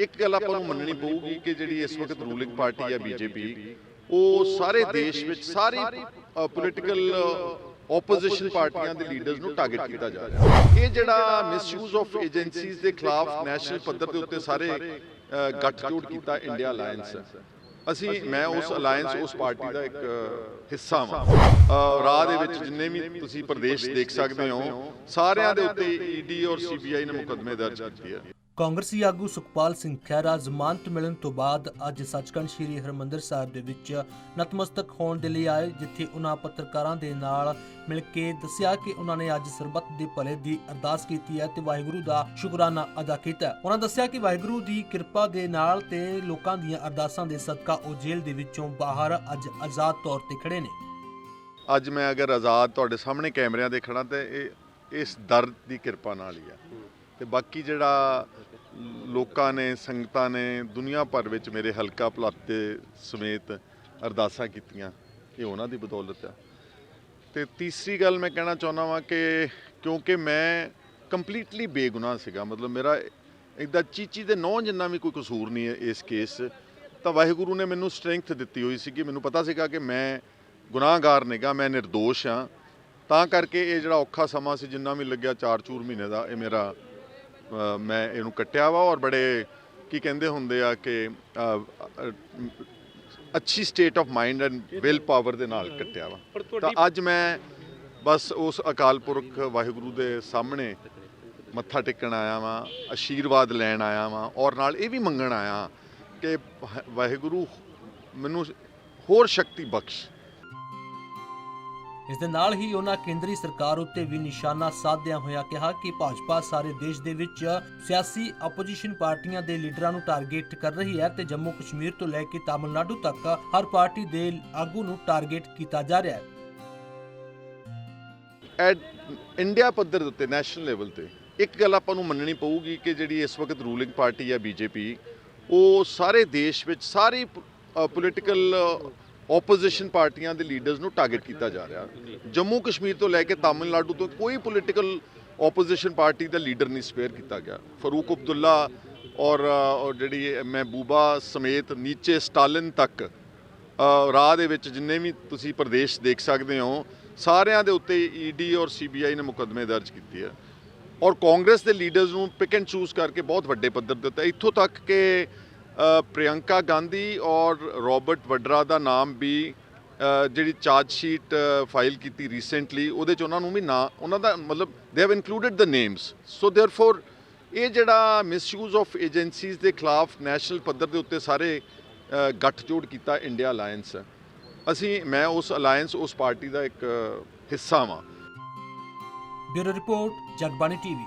ਇੱਕ ਗੱਲ ਆਪਾਂ ਨੂੰ ਮੰਨਣੀ ਪਊਗੀ ਕਿ ਜਿਹੜੀ ਇਸ ਵਕਤ ਰੂਲਿੰਗ ਪਾਰਟੀ ਹੈ ਬੀਜੇਪੀ ਉਹ ਸਾਰੇ ਦੇਸ਼ ਵਿੱਚ ਸਾਰੀ ਪੋਲੀਟੀਕਲ ਆਪੋਜੀਸ਼ਨ ਪਾਰਟੀਆਂ ਦੇ ਲੀਡਰਸ ਨੂੰ ਟਾਰਗੇਟ ਕੀਤਾ ਜਾ ਰਿਹਾ ਹੈ। ਇਹ ਜਿਹੜਾ ਮਿਸਯੂਜ਼ ਆਫ ਏਜੰਸੀਜ਼ ਦੇ ਖਿਲਾਫ ਨੈਸ਼ਨਲ ਪੱਧਰ ਦੇ ਉੱਤੇ ਸਾਰੇ ਅ, ਗੱਠਜੋੜ ਕੀਤਾ ਇੰਡੀਆ ਅਲਾਈਅੰਸ ਅਸੀਂ ਮੈਂ ਉਸ ਅਲਾਈਅੰਸ ਉਸ ਪਾਰਟੀ ਦਾ ਇੱਕ ਹਿੱਸਾ ਹਾਂ ਰਾਹ ਦੇ ਵਿੱਚ ਜਿੰਨੇ ਵੀ ਤੁਸੀਂ ਪ੍ਰਦੇਸ਼ ਦੇਖ ਸਕਦੇ ਹੋ ਸਾਰਿਆਂ ਦੇ ਉੱਤੇ ਈਡੀ ਔਰ ਸੀਬੀਆਈ ਨੇ ਮੁਕੱਦਮੇ ਦਰਜ ਕੀਤੇ ਆ। ਕਾਂਗਰਸੀ ਆਗੂ ਸੁਖਪਾਲ ਸਿੰਘ ਖਹਿਰਾ ਜ਼ਮਾਨਤ ਮਿਲਣ ਤੋਂ ਬਾਅਦ ਅੱਜ ਸੱਚਖੰਡ ਸ੍ਰੀ ਹਰਮੰਦਰ ਸਾਹਿਬ ਦੇ ਵਿੱਚ ਨਤਮਸਤਕ ਹੋਣ ਦੇ ਲਈ ਆਏ, ਜਿੱਥੇ ਉਹਨਾਂ ਪੱਤਰਕਾਰਾਂ ਦੇ ਨਾਲ ਮਿਲ ਕੇ ਦੱਸਿਆ ਕਿ ਉਹਨਾਂ ਨੇ ਅੱਜ ਸਰਬੱਤ ਦੇ ਭਲੇ ਦੀ ਅਰਦਾਸ ਕੀਤੀ ਹੈ ਤੇ ਵਾਹਿਗੁਰੂ ਦਾ ਸ਼ੁਕਰਾਨਾ ਅਦਾ ਕੀਤਾ ਉਹਨਾਂ ਦੱਸਿਆ ਕਿ ਵਾਹਿਗੁਰੂ ਦੀ ਕਿਰਪਾ ਦੇ ਨਾਲ ਤੇ ਲੋਕਾਂ ਦੀਆਂ ਅਰਦਾਸਾਂ ਦੇ ਸਦਕਾ ਉਹ ਜੇਲ੍ਹ ਦੇ ਵਿੱਚੋਂ ਬਾਹਰ ਅੱਜ ਆਜ਼ਾਦ ਤੌਰ ਤੇ ਖੜੇ ਨੇ। ਅੱਜ ਮੈਂ ਅਗਰ ਆਜ਼ਾਦ ਤੁਹਾਡੇ ਸਾਹਮਣੇ ਕੈਮਰਿਆਂ ਦੇ ਖੜਾ ਤੇ ਇਹ, ਇਸ ਦਰ ਦੀ ਕਿਰਪਾ ਨਾਲ ਹੀ ਆ ਤੇ ਬਾਕੀ ਜਿਹੜਾ ਲੋਕਾਂ ਨੇ ਸੰਗਤਾਂ ਨੇ ਦੁਨੀਆ ਭਰ ਵਿੱਚ ਮੇਰੇ ਹਲਕਾ ਭਲਾਤੇ ਸਮੇਤ ਅਰਦਾਸਾਂ ਕੀਤੀਆਂ ਇਹ ਉਹਨਾਂ ਦੀ ਬਦੌਲਤ ਆ। ਤੇ ਤੀਸਰੀ ਗੱਲ ਮੈਂ ਕਹਿਣਾ ਚਾਹੁੰਦਾ ਵਾਂ ਕਿ ਕਿਉਂਕਿ ਮੈਂ ਕੰਪਲੀਟਲੀ ਬੇਗੁਨਾਹ ਸੀਗਾ ਮਤਲਬ ਮੇਰਾ ਇਦਾਂ ਚੀਚੀ ਦੇ ਨੌ ਜਿੰਨਾ ਵੀ ਕੋਈ ਕਸੂਰ ਨਹੀਂ ਹੈ ਇਸ ਕੇਸ 'ਚ, ਤਾਂ ਵਾਹਿਗੁਰੂ ਨੇ ਮੈਨੂੰ ਸਟਰੈਂਥ ਦਿੱਤੀ ਹੋਈ ਸੀ ਕਿ ਮੈਨੂੰ ਪਤਾ ਸੀਗਾ ਕਿ ਮੈਂ ਗੁਨਾਹਗਾਰ ਨਹੀਂਗਾ ਮੈਂ ਨਿਰਦੋਸ਼ ਹਾਂ ਤਾਂ ਕਰਕੇ ਇਹ ਜਿਹੜਾ ਔਖਾ ਸਮਾਂ ਸੀ ਜਿੰਨਾ ਵੀ ਲੱਗਿਆ 4-4 ਮਹੀਨੇ ਦਾ ਇਹ ਮੇਰਾ ਮੈਂ ਇਹਨੂੰ ਕੱਟਿਆ ਵਾ ਔਰ ਬੜੇ ਕੀ ਕਹਿੰਦੇ ਹੁੰਦੇ ਆ ਕਿ ਅੱਛੀ state of mind and will power ਦੇ ਨਾਲ ਕੱਟਿਆ ਵਾ। ਤਾਂ ਅੱਜ ਮੈਂ ਬਸ ਉਸ ਅਕਾਲ ਪੁਰਖ ਵਾਹਿਗੁਰੂ ਦੇ ਸਾਹਮਣੇ ਮੱਥਾ ਟੇਕਣ ਆਇਆ ਵਾਂ ਆਸ਼ੀਰਵਾਦ ਲੈਣ ਆਇਆ ਵਾਂ ਔਰ ਨਾਲ ਇਹ ਵੀ ਮੰਗਣ ਆਇਆ ਕਿ ਵਹ- ਵਾਹਿਗੁਰੂ ਮੈਨੂੰ ਹੋਰ ਸ਼ਕਤੀ ਬਖਸ਼। ਇਸ ਦੇ ਨਾਲ ਹੀ ਉਹਨਾਂ ਕੇਂਦਰੀ ਸਰਕਾਰ ਉੱਤੇ ਵੀ ਨਿਸ਼ਾਨਾ ਸਾਧਦਿਆਂ ਹੋਇਆ ਕਿਹਾ ਕਿ ਭਾਜਪਾ ਸਾਰੇ ਦੇਸ਼ ਦੇ ਵਿੱਚ ਸਿਆਸੀ ਆਪੋਜੀਸ਼ਨ ਪਾਰਟੀਆਂ ਦੇ ਲੀਡਰਾਂ ਨੂੰ ਟਾਰਗੇਟ ਕਰ ਰਹੀ ਹੈ ਤੇ ਜੰਮੂ ਕਸ਼ਮੀਰ ਤੋਂ ਲੈ ਕੇ ਤਾਮਿਲਨਾਡੂ ਤੱਕ ਹਰ ਪਾਰਟੀ ਦੇ ਆਗੂ ਨੂੰ ਟਾਰਗੇਟ ਕੀਤਾ ਜਾ ਰਿਹਾ ਹੈ। ਐਟ ਇੰਡੀਆ ਪੱਧਰ ਉੱਤੇ ਨੈਸ਼ਨਲ ਲੈਵਲ ਤੇ, ਇੱਕ ਗੱਲ ਆਪਾਂ ਨੂੰ ਮੰਨਣੀ ਪਊਗੀ ਕਿ ਜਿਹੜੀ ਇਸ ਵਕਤ ਰੂਲਿੰਗ ਪਾਰਟੀ ਹੈ ਬੀਜੇਪੀ, ਉਹ ਸਾਰੇ ਦੇਸ਼ ਵਿੱਚ ਸਾਰੀ ਪੋਲੀਟੀਕਲ ਆਪੋਜੀਸ਼ਨ ਪਾਰਟੀਆਂ ਦੇ ਲੀਡਰਸ ਨੂੰ ਟਾਰਗੇਟ ਕੀਤਾ ਜਾ ਰਿਹਾ। ਜੰਮੂ ਕਸ਼ਮੀਰ ਤੋਂ ਲੈ ਕੇ ਤਾਮਿਲਨਾਡੂ ਤੋਂ ਕੋਈ ਪੋਲੀਟੀਕਲ ਆਪੋਜੀਸ਼ਨ ਪਾਰਟੀ ਦਾ ਲੀਡਰ ਨਹੀਂ ਸਪੇਅਰ ਕੀਤਾ ਗਿਆ। ਫਰੂਕ ਅਬਦੁੱਲਾ ਔਰ ਔਰ ਜਿਹੜੀ ਮਹਿਬੂਬਾ ਸਮੇਤ ਨੀਚੇ ਸਟਾਲਿਨ ਤੱਕ ਰਾਹ ਦੇ ਵਿੱਚ ਜਿੰਨੇ ਵੀ ਤੁਸੀਂ ਪ੍ਰਦੇਸ਼ ਦੇਖ ਸਕਦੇ ਹੋ, ਸਾਰਿਆਂ ਦੇ ਉੱਤੇ ਈਡੀ ਔਰ ਸੀਬੀਆਈ ਨੇ ਮੁਕੱਦਮੇ ਦਰਜ ਕੀਤੇ ਆ। ਔਰ ਕਾਂਗਰਸ ਦੇ ਲੀਡਰਸ ਨੂੰ ਪਿਕ ਐਂਡ ਚੂਜ਼ ਕਰਕੇ ਬਹੁਤ ਵੱਡੇ ਪੱਧਰ ਦਿੱਤਾ ਇੱਥੋਂ ਤੱਕ ਕਿ ਅ, ਪ੍ਰਿਯੰਕਾ ਗਾਂਧੀ ਔਰ ਰਾਬਰਟ ਵਡਰਾ ਦਾ ਨਾਮ ਵੀ ਅ, ਜਿਹੜੀ ਚਾਰਜ ਸ਼ੀਟ ਫਾਈਲ ਕੀਤੀ ਰੀਸੈਂਟਲੀ ਉਹਦੇ ਚ ਉਹਨਾਂ ਨੂੰ ਵੀ ਨਾ ਉਹਨਾਂ ਦਾ ਮਤਲਬ ਦੇ have included the names so therefore ਇਹ ਜਿਹੜਾ ਮਿਸਯੂਜ਼ ਆਫ ਏਜੰਸੀਜ਼ ਦੇ ਖਿਲਾਫ ਨੈਸ਼ਨਲ ਪੱਧਰ ਦੇ ਉੱਤੇ ਸਾਰੇ ਅ, ਗੱਠਜੋੜ ਕੀਤਾ ਇੰਡੀਆ ਅਲਾਈਅੰਸ ਅਸੀਂ ਮੈਂ ਉਸ ਅਲਾਈਅੰਸ ਉਸ ਪਾਰਟੀ ਦਾ ਇੱਕ ਹਿੱਸਾ ਹਾਂ ਬਿਊਰੋ ਰਿਪੋਰਟ ਜਗਬਾਣੀ ਟੀਵੀ